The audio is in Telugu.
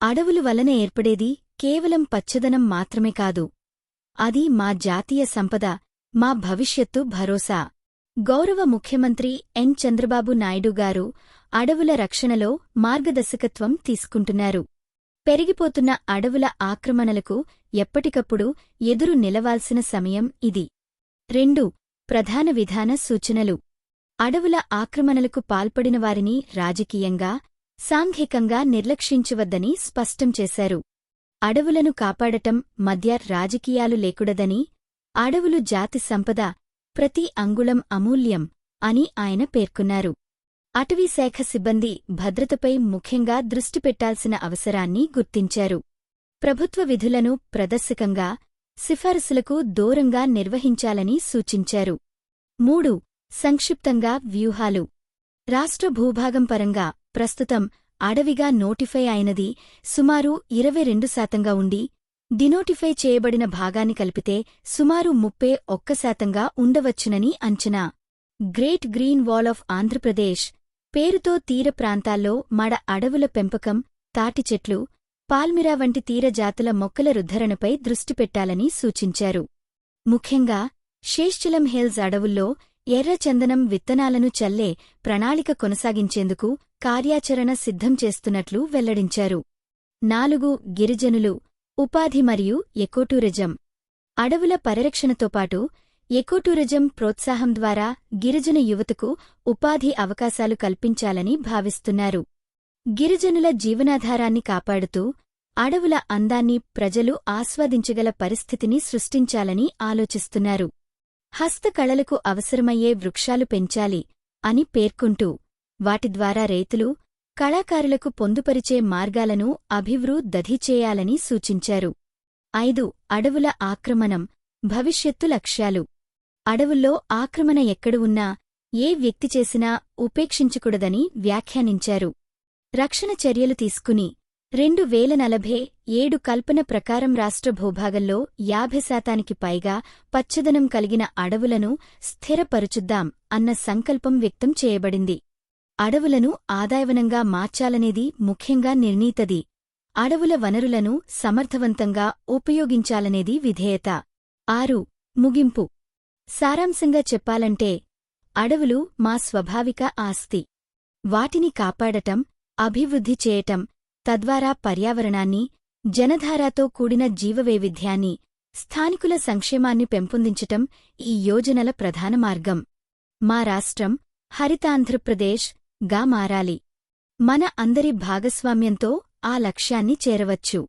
అడవులు వలన ఏర్పడేది కేవలం పచ్చదనం మాత్రమే కాదు. అది మా జాతీయ సంపద మా భవిష్యత్తు భరోసా. గౌరవ ముఖ్యమంత్రి ఎన్. చంద్రబాబు నాయుడు గారు అడవుల రక్షణలో మార్గదర్శకత్వం తీసుకుంటున్నారు. పెరిగిపోతున్న అడవుల ఆక్రమణలకు ఎప్పటికప్పుడు ఎదురు నిలవాల్సిన సమయం ఇది. రెండు ప్రధాన విధాన సూచనలు. అడవుల ఆక్రమణలకు పాల్పడిన వారిని రాజకీయంగా సాంఘికంగా నిర్లక్షించవద్దని స్పష్టం చేశారు. అడవులను కాపాడటం మధ్య రాజకీయాలు లేకుడదని అడవులు జాతి సంపద ప్రతి అంగుళం అమూల్యం అని ఆయన పేర్కొన్నారు. అటవీశాఖ సిబ్బంది భద్రతపై ముఖ్యంగా దృష్టి పెట్టాల్సిన అవసరాన్ని గుర్తించారు. ప్రభుత్వ విధులను ప్రదర్శకంగా సిఫారసులకు దూరంగా నిర్వహించాలని సూచించారు. మూడు సంక్షిప్తంగా వ్యూహాలు. రాష్ట్ర భూభాగం పరంగా ప్రస్తుతం అడవిగా నోటిఫై అయినది సుమారు ఇరవై రెండు శాతంగా ఉండి డినోటిఫై చేయబడిన భాగాన్ని కలిపితే సుమారు ముప్పై ఒక్క శాతంగా ఉండవచ్చునని అంచనా. Great green wall of Andhra Pradesh పేరుతో తీర ప్రాంతాల్లో మడ అడవుల పెంపకం తాటి చెట్లు పాల్మిరా వంటి తీర జాతుల మొక్కల రుద్ధరణపై దృష్టి పెట్టాలని సూచించారు. ముఖ్యంగా శేష్చలం హిల్స్ అడవుల్లో ఎర్రచందనం విత్తనాలను చల్లే ప్రణాళిక కొనసాగించేందుకు కార్యాచరణ సిద్ధం చేస్తున్నట్లు వెల్లడించారు. నాలుగు గిరిజనులు ఉపాధి మరియు ఎకోటూరిజం. అడవుల పరిరక్షణతో పాటు ఎకోటూరిజం ప్రోత్సాహం ద్వారా గిరిజన యువతకు ఉపాధి అవకాశాలు కల్పించాలని భావిస్తున్నారు. గిరిజనుల జీవనాధారాన్ని కాపాడుతూ అడవుల అందాన్ని ప్రజలు ఆస్వాదించగల పరిస్థితిని సృష్టించాలని ఆలోచిస్తున్నారు. హస్తకళలకు అవసరమయ్యే వృక్షాలు పెంచాలి అని పేర్కొంటూ వాటి ద్వారా రైతులు కళాకారులకు పొందుపరిచే మార్గాలను అభివృద్ధి చేయాలని సూచించారు. ఐదు అడవుల ఆక్రమణం భవిష్యత్తు లక్ష్యాలు. అడవుల్లో ఆక్రమణ ఎక్కడ ఉన్నా ఏ వ్యక్తి చేసినా ఉపేక్షించకూడదని వ్యాఖ్యానించారు. రక్షణ చర్యలు తీసుకుని రెండు వేల నలభై ఏడు కల్పన ప్రకారం రాష్ట్ర భూభాగంలో యాభై శాతానికి పైగా పచ్చదనం కలిగిన అడవులను స్థిరపరుచుద్దాం అన్న సంకల్పం వ్యక్తం చేయబడింది. అడవులను ఆదాయవనంగా మార్చాలనేది ముఖ్యంగా నిర్ణీతది. అడవుల వనరులను సమర్థవంతంగా ఉపయోగించాలనేది విధేయత. ఆరు. ముగింపు. సారాంశంగా చెప్పాలంటే అడవులు మా స్వభావిక ఆస్తి. వాటిని కాపాడటం అభివృద్ధి చేయటం తద్వారా పర్యావరణాన్ని జనధారాతో కూడిన జీవవైవిధ్యాన్ని స్థానికుల సంక్షేమాన్ని పెంపొందించటం ఈ యోజనల ప్రధాన మార్గం. మా రాష్ట్రం హరితాంధ్రప్రదేశ్గా మారాలి. మన అందరి భాగస్వామ్యంతో ఆ లక్ష్యాన్ని చేరవచ్చు.